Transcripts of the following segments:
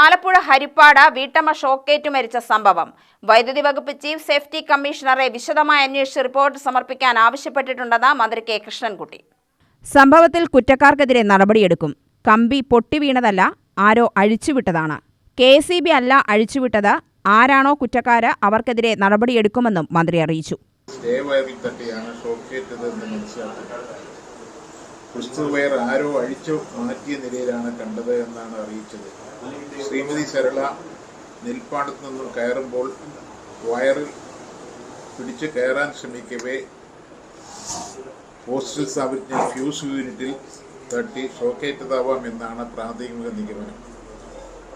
ആലപ്പുഴ ഹരിപ്പാട് വീട്ടമ്മ ഷോക്കേറ്റ് മരിച്ച സംഭവം. വൈദ്യുതി വകുപ്പ് ചീഫ് സേഫ്റ്റി കമ്മീഷണറെ വിശദമായ അന്വേഷിച്ച് റിപ്പോർട്ട് സമർപ്പിക്കാൻ ആവശ്യപ്പെട്ടിട്ടുണ്ടെന്ന് മന്ത്രി കെ. കൃഷ്ണൻകുട്ടി. സംഭവത്തിൽ കുറ്റക്കാർക്കെതിരെ നടപടിയെടുക്കും. കമ്പി പൊട്ടിവീണതല്ല ആരോ അഴിച്ചുവിട്ടതാണ്. കെ. സി. ബി അല്ല അഴിച്ചുവിട്ടത് ആരാണോ കുറ്റക്കാര് അവർക്കെതിരെ നടപടിയെടുക്കുമെന്നും മന്ത്രി അറിയിച്ചു. സ്റ്റേ വയറിൽ തട്ടിയാണ് ഷോക്കേറ്റത് എന്ന് മനസ്സിലാക്കുന്നത് ക്രിസ്തു വയർ ആരോ അഴിച്ചു മാറ്റിയ നിലയിലാണ് കണ്ടത് എന്നാണ് അറിയിച്ചത്. ശ്രീമതി സരള നെൽപ്പാടത്ത് നിന്നും കയറുമ്പോൾ വയറിൽ പിടിച്ച് കയറാൻ ശ്രമിക്കവേ. പോസ്റ്റൽ സ്ഥാപിച്ച ഫ്യൂസ് യൂണിറ്റിൽ തട്ടി ഷോക്കേറ്റതാവാം എന്നാണ് പ്രാഥമിക നിഗമനം.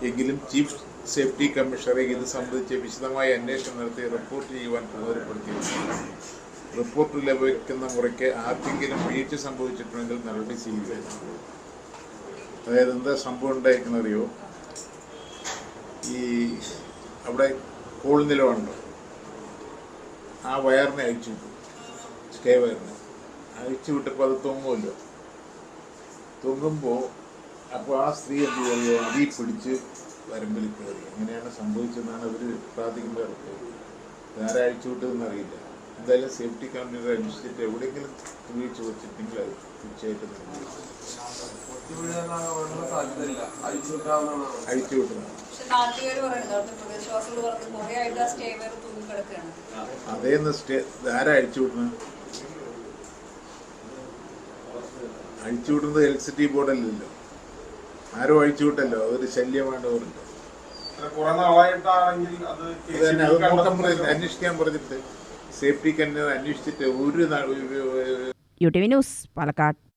എങ്കിലും ചീഫ് സേഫ്റ്റി കമ്മീഷണറെ ഇത് സംബന്ധിച്ച് വിശദമായ അന്വേഷണം നടത്തി റിപ്പോർട്ട് ചെയ്യുവാൻ ചുമതലപ്പെടുത്തിയിരുന്നു റിപ്പോർട്ട് ലഭിക്കുന്ന മുറയ്ക്ക് ആർക്കെങ്കിലും വീഴ്ച സംഭവിച്ചിട്ടുണ്ടെങ്കിൽ നടപടി സ്വീകരിക്കും അതായത് എന്താ സംഭവം ഉണ്ടായിരിക്കുന്നറിയോ ഈ അവിടെ കോൾ നിലവാണ് ആ വയറിനെ അഴിച്ചു വിട്ടു. സ്റ്റേ വയറിനെ. അഴിച്ചു വിട്ടപ്പോൾ അത് തൊങ്ങുമല്ലോ. തൊങ്ങുമ്പോൾ അപ്പോൾ ആ സ്ത്രീ എന്ത് ചെയ്തു? അതി പിടിച്ച് വരമ്പിൽ കയറി. അങ്ങനെയാണ് സംഭവിച്ചതെന്നാണ് അവർ പ്രാർത്ഥിക്കുമ്പോൾ റിപ്പോർട്ട് ആരെ അഴിച്ചു വിട്ടതെന്ന് അറിയില്ല എന്തായാലും സേഫ്റ്റി കമ്പനി അന്വേഷിച്ചിട്ട് എവിടെയെങ്കിലും വീഴ്ച വെച്ചിട്ടുണ്ടെങ്കിൽ അത് തീർച്ചയായിട്ടും അഴിച്ചു വിട്ടതാണ് അതേന്ന് സ്റ്റേ ആരാ അഴിച്ചു വിടുന്നത്? അഴിച്ചു വിടുന്നത് ഇലക്ട്രിസിറ്റി ബോർഡല്ലല്ലോ ആരോ അഴിച്ചു വിട്ടല്ലോ അതൊരു ശല്യമാണ് പറഞ്ഞിട്ട്. അന്വേഷിക്കാൻ പറഞ്ഞിട്ട്. സേഫ്റ്റിക്ക് തന്നെ അന്വേഷിച്ചിട്ട് ഒരു- U T V news Palakkad.